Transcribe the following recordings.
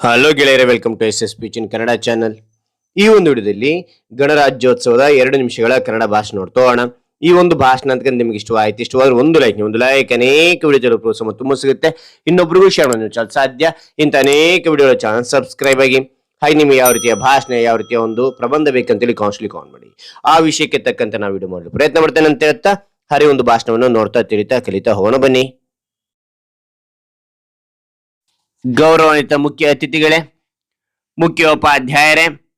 Hello ಗೆಳೆಯರೆ welcome to S S P in Kannada channel ಈ ಒಂದು ವಿಡಿಯೋದಲ್ಲಿ ಗಣರಾಜ್ಯೋತ್ಸವದ ಎರಡು ನಿಮಿಷಗಳ ಕನ್ನಡ ಭಾಷಣ ನೋಡ್ತೋಣ ಈ ಒಂದು ಭಾಷಣ ಅಂತ ನಿಮ್ಗೆ ಇಷ್ಟವಾಯ್ತು ಇಷ್ಟವಾದ್ರೆ ಒಂದು ಲೈಕ್ ಒಂದು ಲೈಕ್ ಅನೇಕ ವಿಡಿಯೋ ಪ್ರೋತ್ಸಾಹ ತುಂಬ ಸಿಗುತ್ತೆ ಇನ್ನೊಬ್ರಿಗೂ ಶೇರ್ ಮಾಡಿ ಚಾನಲ್ ಸಾಧ್ಯ. ಇಂಥ ಅನೇಕ ವಿಡಿಯೋಗಳ ಚಾನಲ್ ಸಬ್ಸ್ಕ್ರೈಬ್ ಆಗಿ, ಹಾಗೆ ನಿಮಗೆ ಯಾವ ರೀತಿಯ ಭಾಷಣ ಯಾವ ರೀತಿಯ ಒಂದು ಪ್ರಬಂಧ ಬೇಕಂತೇಳಿ ಕೌನ್ಸಿಲಿಂಗ್ ಕಾನ್ ಮಾಡಿ. ಆ ವಿಷಯಕ್ಕೆ ತಕ್ಕಂತೆ ನಾವು ವಿಡಿಯೋ ಮಾಡಲು ಪ್ರಯತ್ನ ಮಾಡ್ತೇನೆ ಅಂತ ಹೇಳ್ತಾ, ಹರಿ ಒಂದು ಭಾಷಣವನ್ನು ನೋಡ್ತಾ, ತಿಳಿತಾ, ಕಲಿತಾ ಹೋಗೋಣ ಬನ್ನಿ. ಗೌರವಾನ್ವಿತ ಮುಖ್ಯ ಅತಿಥಿಗಳೇ ಮುಖ್ಯೋಪಾಧ್ಯಾಯರೇ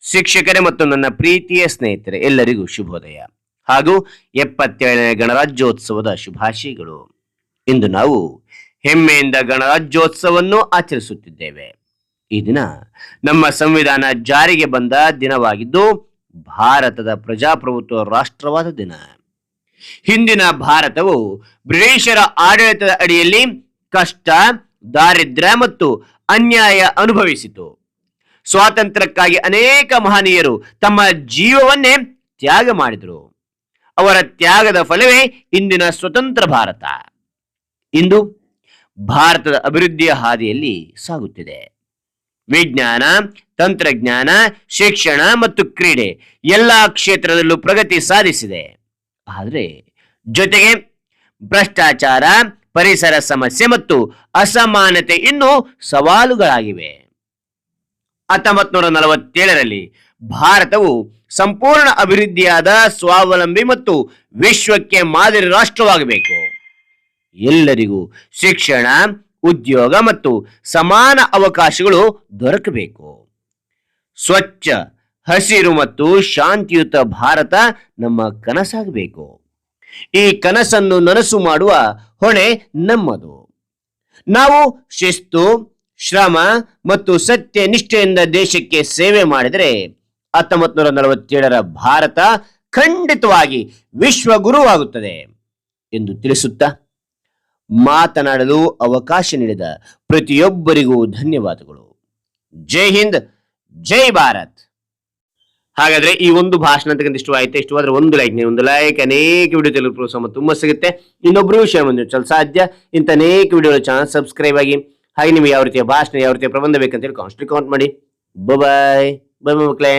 ಶಿಕ್ಷಕರೇ ಮತ್ತು ನನ್ನ ಪ್ರೀತಿಯ ಸ್ನೇಹಿತರೆ, ಎಲ್ಲರಿಗೂ ಶುಭೋದಯ. ಹಾಗೂ ಎಪ್ಪತ್ತೇಳನೇ ಗಣರಾಜ್ಯೋತ್ಸವದ ಶುಭಾಶಯಗಳು. ಇಂದು ನಾವು ಹೆಮ್ಮೆಯಿಂದ ಗಣರಾಜ್ಯೋತ್ಸವವನ್ನು ಆಚರಿಸುತ್ತಿದ್ದೇವೆ. ಈ ದಿನ ನಮ್ಮ ಸಂವಿಧಾನ ಜಾರಿಗೆ ಬಂದ ದಿನವಾಗಿದ್ದು, ಭಾರತದ ಪ್ರಜಾಪ್ರಭುತ್ವ ರಾಷ್ಟ್ರವಾದ ದಿನ. ಹಿಂದಿನ ಭಾರತವು ಬ್ರಿಟಿಷರ ಆಡಳಿತದ ಅಡಿಯಲ್ಲಿ ಕಷ್ಟ ದಾರಿದ್ರ್ಯ ಮತ್ತು ಅನ್ಯಾಯ ಅನುಭವಿಸಿತು. ಸ್ವಾತಂತ್ರ್ಯಕ್ಕಾಗಿ ಅನೇಕ ಮಹನೀಯರು ತಮ್ಮ ಜೀವವನ್ನೇ ತ್ಯಾಗ ಮಾಡಿದರು. ಅವರ ತ್ಯಾಗದ ಫಲವೇ ಇಂದಿನ ಸ್ವತಂತ್ರ ಭಾರತ. ಇಂದು ಭಾರತದ ಅಭಿವೃದ್ಧಿಯ ಹಾದಿಯಲ್ಲಿ ಸಾಗುತ್ತಿದೆ. ವಿಜ್ಞಾನ, ತಂತ್ರಜ್ಞಾನ, ಶಿಕ್ಷಣ ಮತ್ತು ಕ್ರೀಡೆ ಎಲ್ಲಾ ಕ್ಷೇತ್ರದಲ್ಲೂ ಪ್ರಗತಿ ಸಾಧಿಸಿದೆ. ಆದರೆ ಜೊತೆಗೆ ಭ್ರಷ್ಟಾಚಾರ ಪರಿಸರ ಸಮಸ್ಯೆ ಮತ್ತು ಅಸಮಾನತೆ ಇನ್ನು ಸವಾಲುಗಳಾಗಿವೆ. ಹತ್ತೊಂಬತ್ ನೂರ ನಲವತ್ತೇಳರಲ್ಲಿ ಭಾರತವು ಸಂಪೂರ್ಣ ಅಭಿವೃದ್ಧಿಯಾದ ಸ್ವಾವಲಂಬಿ ಮತ್ತು ವಿಶ್ವಕ್ಕೆ ಮಾದರಿ ರಾಷ್ಟ್ರವಾಗಬೇಕು. ಎಲ್ಲರಿಗೂ ಶಿಕ್ಷಣ, ಉದ್ಯೋಗ ಮತ್ತು ಸಮಾನ ಅವಕಾಶಗಳು ದೊರಕಬೇಕು. ಸ್ವಚ್ಛ, ಹಸಿರು ಮತ್ತು ಶಾಂತಿಯುತ ಭಾರತ ನಮ್ಮ ಕನಸಾಗಬೇಕು. ಈ ಕನಸನ್ನು ನನಸು ಮಾಡುವ ಹೊಣೆ ನಮ್ಮದು. ನಾವು ಶಿಸ್ತು, ಶ್ರಮ ಮತ್ತು ಸತ್ಯ ನಿಷ್ಠೆಯಿಂದ ದೇಶಕ್ಕೆ ಸೇವೆ ಮಾಡಿದರೆ ಹತ್ತೊಂಬತ್ತು ನೂರ ನಲವತ್ತೇಳರ ಭಾರತ ಖಂಡಿತವಾಗಿ ವಿಶ್ವಗುರುವಾಗುತ್ತದೆ ಎಂದು ತಿಳಿಸುತ್ತಾ ಮಾತನಾಡಲು ಅವಕಾಶ ನೀಡಿದ ಪ್ರತಿಯೊಬ್ಬರಿಗೂ ಧನ್ಯವಾದಗಳು. ಜೈ ಹಿಂದ್, ಜೈ ಭಾರತ್. ಹಾಗಾದ್ರೆ ಈ ಒಂದು ಭಾಷಣ ಅಂತಕ್ಕಂಥ ಇಷ್ಟವಾಯ್ತು ಇಷ್ಟವಾದ್ರೆ ಒಂದು ಲೈಕ್ ನೀವು ಒಂದು ಲೈಕ್ ಅನೇಕ ವಿಡಿಯೋ ತೆಲುಗು ಪ್ರೋತ್ಸಾಹ ತುಂಬಾ ಸಿಗುತ್ತೆ. ಇನ್ನೊಬ್ರು ವಿಷಯ ಒಂದು ಚಲ ಸಾಧ್ಯ. ಇಂಥ ಅನೇಕ ವಿಡಿಯೋ ಚಾನಲ್ ಸಬ್ಸ್ಕ್ರೈಬ್ ಆಗಿ, ಹಾಗೆ ನಿಮಗೆ ಯಾವ ರೀತಿಯ ಭಾಷಣ, ಯಾವ ರೀತಿಯ ಪ್ರಬಂಧ ಬೇಕಂತೇಳಿ ಕಾನ್ಸ್ಟ್ಲಿ ಕೌಂಟ್ ಮಾಡಿ. ಬಾಯ್ ಬಾಯ್ ಮಕ್ಕಳೇ.